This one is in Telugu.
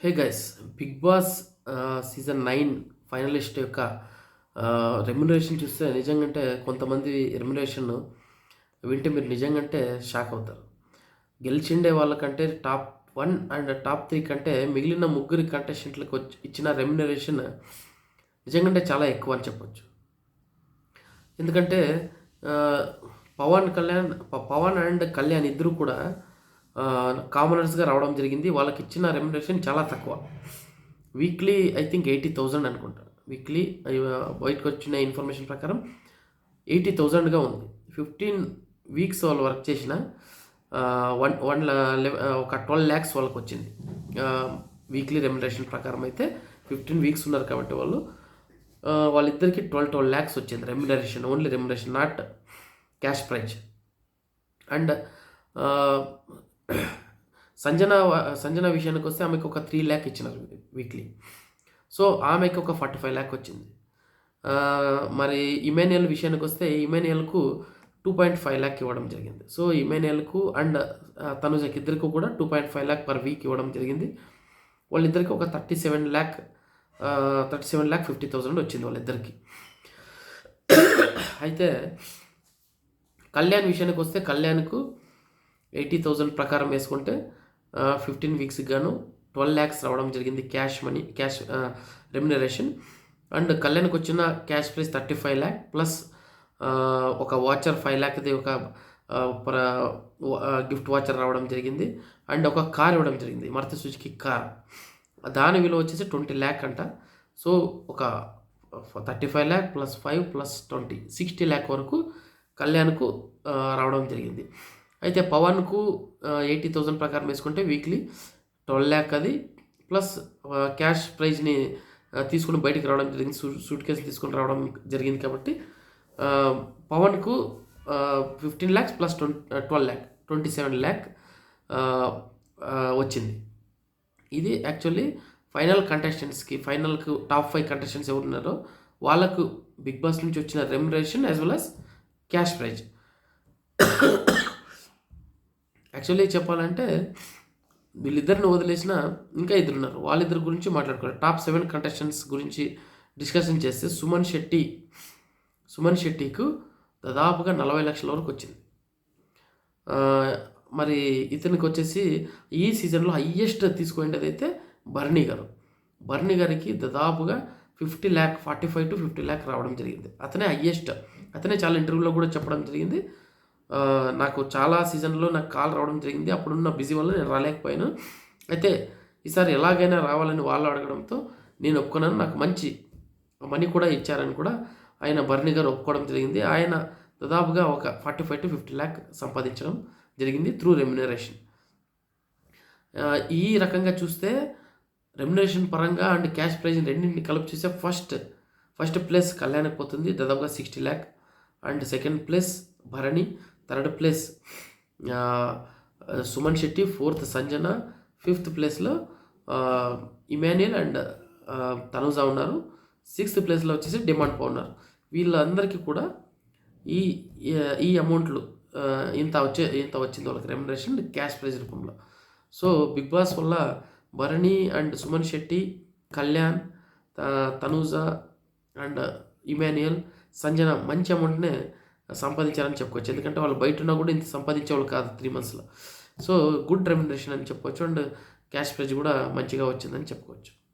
Hey guys Bigg Boss season nine finalist యొక్క uh, రెమ్యునరేషన్ చూస్తే నిజంగా అంటే కొంతమంది రెమ్యునరేషన్ వింటే మీరు నిజంగా అంటే షాక్ అవుతారు. గెలిచిండే వాళ్ళకంటే top one and top three కంటే మిగిలిన ముగ్గురి కంటెస్టెంట్లకు వచ్చి ఇచ్చిన రెమ్యునరేషన్ నిజంగా అంటే చాలా ఎక్కువ అని చెప్పొచ్చు. ఎందుకంటే uh, పవన్ కళ్యాణ్ ప- పవన్ అండ్ కళ్యాణ్ ఇద్దరు కూడా కామనర్స్గా రావడం జరిగింది. వాళ్ళకి ఇచ్చిన రెమ్యునరేషన్ చాలా తక్కువ. Weekly I think eighty thousand అనుకుంటా. వీక్లీ బయటకు వచ్చిన ఇన్ఫర్మేషన్ ప్రకారం ఎయిటీ థౌజండ్గా ఉంది. ఫిఫ్టీన్ వీక్స్ వాళ్ళు వర్క్ చేసిన వన్ వన్ ఒక ట్వెల్వ్ ల్యాక్స్ వాళ్ళకి వచ్చింది వీక్లీ రెమ్యునరేషన్ ప్రకారం అయితే ఫిఫ్టీన్ వీక్స్ ఉన్నారు కాబట్టి వాళ్ళు. వాళ్ళిద్దరికి ట్వెల్వ్ ట్వెల్వ్ ల్యాక్స్ వచ్చింది remuneration only remuneration not cash prize and Sanjana Sanjana విషయానికి వస్తే ఆమెకు ఒక త్రీ ల్యాక్ ఇచ్చినారు వీక్లీ సో ఆమెకు ఒక ఫార్టీ ఫైవ్ ల్యాక్ వచ్చింది మరి ఇమాన్యుయల్ విషయానికి వస్తే ఇమాన్యుయల్కు టూ పాయింట్ ఫైవ్ ల్యాక్ ఇవ్వడం జరిగింది. సో ఇమాన్యుయల్కు అండ్ తనుజకి ఇద్దరికి కూడా two point five lakh per week ఇవ్వడం జరిగింది. వాళ్ళిద్దరికి ఒక thirty seven lakh thirty seven lakh fifty thousand వచ్చింది వాళ్ళిద్దరికి. అయితే కళ్యాణ్ విషయానికి వస్తే కళ్యాణ్కు ఎయిటీ థౌజండ్ ప్రకారం వేసుకుంటే ఫిఫ్టీన్ వీక్స్కి గాను ట్వెల్వ్ ల్యాక్స్ రావడం జరిగింది cash money cash remuneration and కళ్యాణ్కి వచ్చిన cash price thirty five lakh plus ఒక వాచర్ ఫైవ్ ల్యాక్ది ఒక గిఫ్ట్ వాచర్ రావడం జరిగింది. అండ్ ఒక కార్ ఇవ్వడం జరిగింది మరుతి సుజుకి కార్ దాని విలువ వచ్చేసి ట్వంటీ ల్యాక్ అంట. సో ఒక thirty five lakh plus five plus twenty sixty lakh వరకు కళ్యాణ్కు రావడం జరిగింది. అయితే పవన్కు ఎయిటీ థౌజండ్ ప్రకారం వేసుకుంటే వీక్లీ ట్వెల్వ్ ల్యాక్ అది. ప్లస్ క్యాష్ ప్రైజ్ని తీసుకుని బయటికి రావడం జరిగింది. సూట్ కేసు తీసుకుని రావడం జరిగింది కాబట్టి పవన్కు fifteen lakhs plus twenty twelve lakh twenty seven lakh వచ్చింది. ఇది యాక్చువల్లీ ఫైనల్ కంటెస్టెంట్స్కి ఫైనల్కు టాప్ ఫైవ్ కంటెస్టెంట్స్ ఎవరు ఉన్నారో వాళ్ళకు బిగ్ బాస్ నుంచి వచ్చిన remuneration as well as cash prize. Actually చెప్పాలంటే వీళ్ళిద్దరిని వదిలేసిన ఇంకా ఇద్దరు ఉన్నారు వాళ్ళిద్దరి గురించి మాట్లాడుకోవాలి. టాప్ సెవెన్ కంటెస్టెంట్స్ గురించి డిస్కషన్ చేస్తే సుమన్ శెట్టి సుమన్ శెట్టికు దాదాపుగా నలభై లక్షల వరకు వచ్చింది. మరి ఇతనికి వచ్చేసి ఈ సీజన్లో హయ్యెస్ట్ తీసుకునేది అయితే బర్నీ గారు. బర్నీ గారికి దాదాపుగా fifty lakh forty five to fifty lakh రావడం జరిగింది. అతనే హయ్యెస్ట్ అతనే చాలా ఇంటర్వ్యూలో కూడా చెప్పడం జరిగింది. నాకు చాలా సీజన్లో నాకు కాల్ రావడం జరిగింది. అప్పుడున్న బిజీ వల్ల నేను రాలేకపోయాను. అయితే ఈసారి ఎలాగైనా రావాలని వాళ్ళు అడగడంతో నేను ఒప్పుకున్నాను. నాకు మంచి మనీ కూడా ఇచ్చారని కూడా ఆయన బర్నీ గారు ఒప్పుకోవడం జరిగింది. ఆయన దాదాపుగా ఒక forty five to fifty lakh సంపాదించడం జరిగింది త్రూ రెమ్యునరేషన్. ఈ రకంగా చూస్తే రెమ్యునరేషన్ పరంగా అండ్ క్యాష్ ప్రైజ్ రెండింటిని కలిపి చూస్తే ఫస్ట్ ఫస్ట్ ప్లేస్ కళ్యాణ్కి పోతుంది. దాదాపుగా sixty lakh and second place Bharani. Third place. Suman Shetty fourth Sanjana fifth ప్లేస్లో ఇమాన్యుయల్ అండ్ తనుజా ఉన్నారు. సిక్స్త్ ప్లేస్లో వచ్చేసి డిమాండ్ ఉన్నారు. వీళ్ళందరికీ కూడా ఈ ఈ అమౌంట్లు ఇంత వచ్చే ఇంత వచ్చింది వాళ్ళకి రెమ్యునరేషన్ క్యాష్ ప్రైజ్ రూపంలో. సో బిగ్ బాస్ వల్ల భరణి అండ్ సుమన్ శెట్టి కళ్యాణ్ త- తనూజ అండ్ ఇమాన్యుయల్ సంజన మంచి అమౌంట్నే సంపాదించారని చెప్పుకోవచ్చు. ఎందుకంటే వాళ్ళు బయట ఉన్నా కూడా ఇంత సంపాదించేవాళ్ళు కాదు త్రీ మంత్స్లో సో గుడ్ రెమ్యునరేషన్ అని చెప్పుకోవచ్చు. అండ్ క్యాష్ ప్రైజ్ కూడా మంచిగా వచ్చిందని చెప్పుకోవచ్చు.